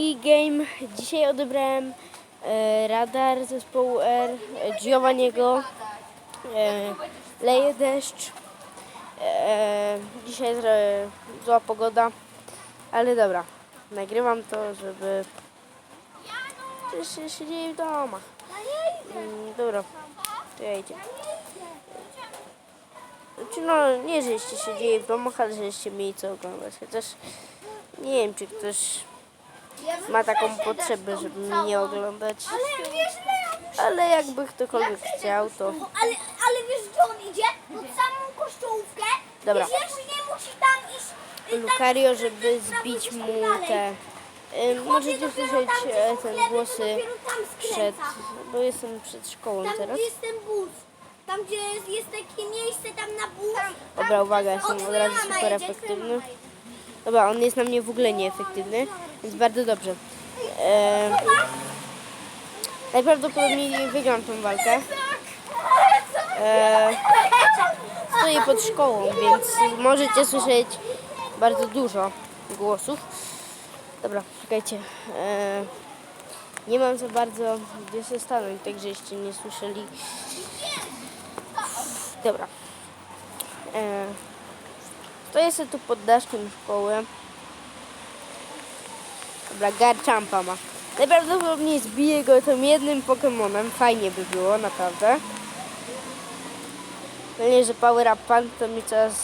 I game. Dzisiaj odebrałem e, radar zespołu R, e, Giovanniego, e, leje deszcz, e, dzisiaj zre- zła pogoda, ale dobra, nagrywam to, żeby się, się dzieje w domach. Mm, dobra, to ja idzie. Znaczy no, nie, że jeszcze się dzieje w domach, ale że jeszcze mieli co oglądać, chociaż nie wiem, czy ktoś ma taką potrzebę, żeby mnie oglądać. Ale wiesz, że Ale jakby ktokolwiek chciał, to ale, ale wiesz, gdzie on idzie? Pod samą kościołówkę. Dobra. I wiesz, nie musi tam iść. y, tam Lucario, żeby y, zbić tam mu dalej. te... y, Możecie słyszeć tam, e, ten głosy tam przed... Bo jestem przed szkołą Tam, teraz. gdzie jest ten bus. Tam, gdzie jest, jest takie miejsce, tam na bus. Tam, Dobra, uwaga, jestem od razu super efektywny. Dobra, on jest na mnie w ogóle nieefektywny, bardzo dobrze. E, najprawdopodobniej wygram tą walkę. E, stoję pod szkołą, więc możecie słyszeć bardzo dużo głosów. Dobra, czekajcie. E, nie mam za bardzo gdzie się stanąć, także jeszcze nie słyszeli. Dobra. E, stoję sobie tu pod daszkiem szkoły. Dobra, Garchampa ma. Najprawdopodobniej zbiję go tym jednym Pokemonem. Fajnie by było, naprawdę. Pewnie, że Power Up Pan to mi coraz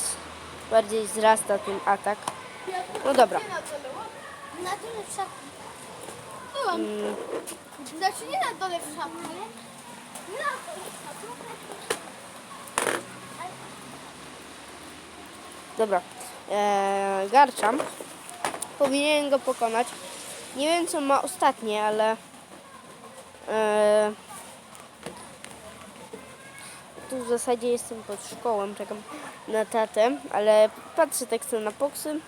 bardziej wzrasta ten atak. No dobra. Na dole w szafie. Byłam. Znaczy nie na dole w szafie. Na dole w szafie. Dobra. Eee, Garcham. Powinien go pokonać. Nie wiem co ma ostatnie, ale... Eee, tu w zasadzie jestem pod szkołą, czekam na tatę, ale patrzę tak na poksy,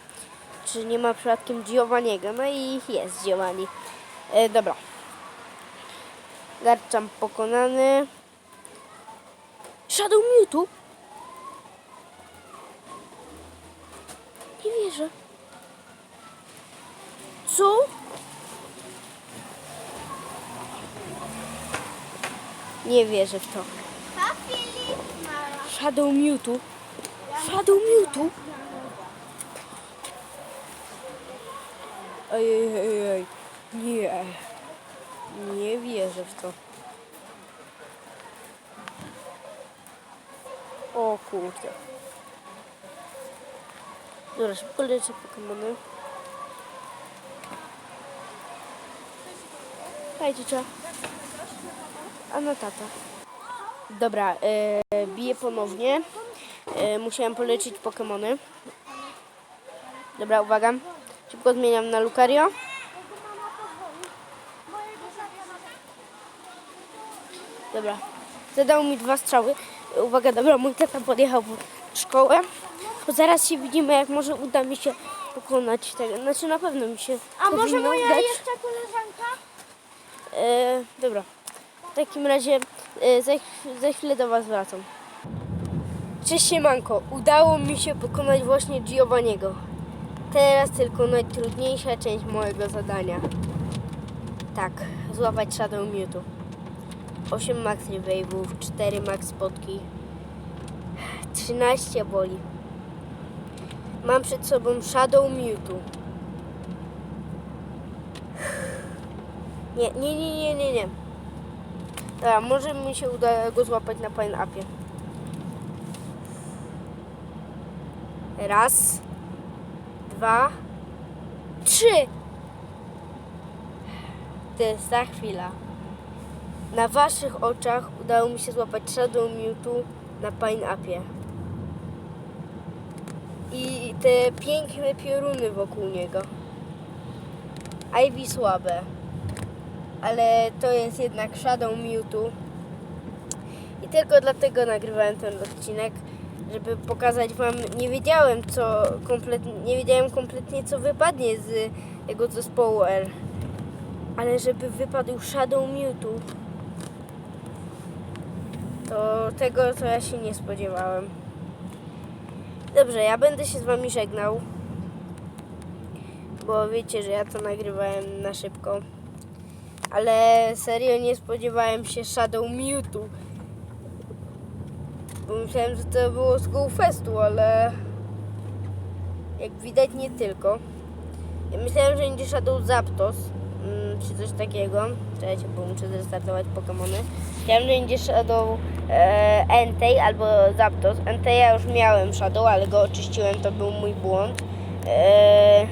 czy nie ma przypadkiem Giovanniego. No i jest Giovanni. E, dobra. Garcham pokonany. Shadow Mewtwo? Nie wierzę. Co? Nie wierzę w to. Shadow Mewtwo. Shadow Mewtwo. Ej, ej, ej, ej. Nie. Nie wierzę w to. O kurde. Dobra, szybko leczę Pokemony. Hej, ciocia. A no tata. Dobra, e, biję ponownie. E, musiałem poleczyć Pokemony. Dobra, uwaga. Szybko zmieniam na Lucario. Dobra. Zadał mi dwa strzały. Uwaga, dobra, mój tata podjechał w szkołę. Bo zaraz się widzimy, jak może uda mi się pokonać tego. Znaczy na pewno mi się A może moja udać. jeszcze koleżanka? E, dobra. W takim razie e, za, za chwilę do Was wracam. Cześć siemanko. Udało mi się pokonać właśnie Giovanniego. Teraz tylko najtrudniejsza część mojego zadania. Tak, złapać Shadow Mewtwo. 8 max rewave'ów, 4 max spotki, 13 boli. Mam przed sobą Shadow Mewtwo. Nie, nie, nie, nie, nie, nie. Dobra, może mi się uda go złapać na Pine Upie. Raz, dwa, trzy. To jest ta chwila. Na waszych oczach udało mi się złapać Shadow Mewtwo na Pine Upie. I te piękne pioruny wokół niego. Ivy słabe ale to jest jednak Shadow Mewtwo. I tylko dlatego nagrywałem ten odcinek, żeby pokazać wam, nie wiedziałem co kompletnie, nie wiedziałem kompletnie co wypadnie z jego zespołu R. Ale żeby wypadł Shadow Mewtwo, to tego to ja się nie spodziewałem. Dobrze, ja będę się z wami żegnał. bo wiecie, że ja to nagrywałem na szybko. Ale serio nie spodziewałem się Shadow Mewtwo. Bo myślałem, że to było z Festu, ale jak widać nie tylko. Ja myślałem, że będzie Shadow Zapdos, mm, czy coś takiego. Czekajcie, bo muszę zrestartować Pokémony. Myślałem, że będzie Shadow e, Entei albo Zapdos. Entei ja już miałem Shadow, ale go oczyściłem, to był mój błąd. E,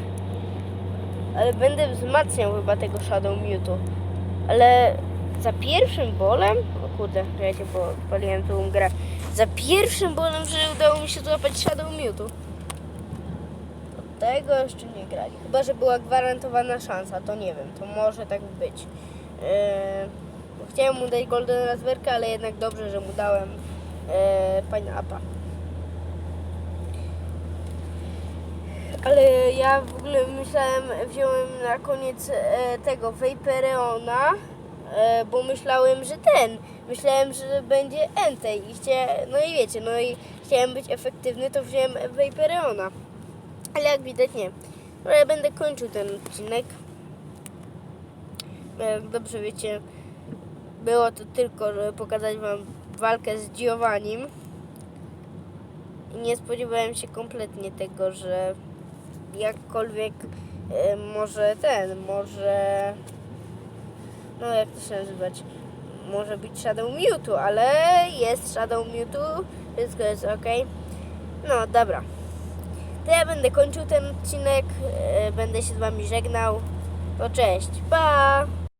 ale będę wzmacniał chyba tego Shadow Mewtwo. Ale za pierwszym bolem, o kurde, czekajcie, bo paliłem tą grę. Za pierwszym bolem, że udało mi się złapać Shadow Mewtwo. Od tego jeszcze nie grali. Chyba, że była gwarantowana szansa, to nie wiem, to może tak być. Eee, chciałem mu dać Golden Raspberry, ale jednak dobrze, że mu dałem eee, Pineappa. Ale ja w ogóle myślałem, wziąłem na koniec e, tego Vaporeona, e, bo myślałem, że ten, myślałem, że będzie Entei i chciałem, no i wiecie, no i chciałem być efektywny, to wziąłem Vaporeona. Ale jak widać nie. No ja będę kończył ten odcinek. Jak dobrze wiecie, było to tylko, żeby pokazać wam walkę z Giovannim. Nie spodziewałem się kompletnie tego, że jakkolwiek e, może ten, może no jak to się nazywać, może być Shadow Mewtwo, ale jest Shadow Mewtwo, wszystko jest ok. No dobra, to ja będę kończył ten odcinek, e, będę się z wami żegnał, to cześć, pa!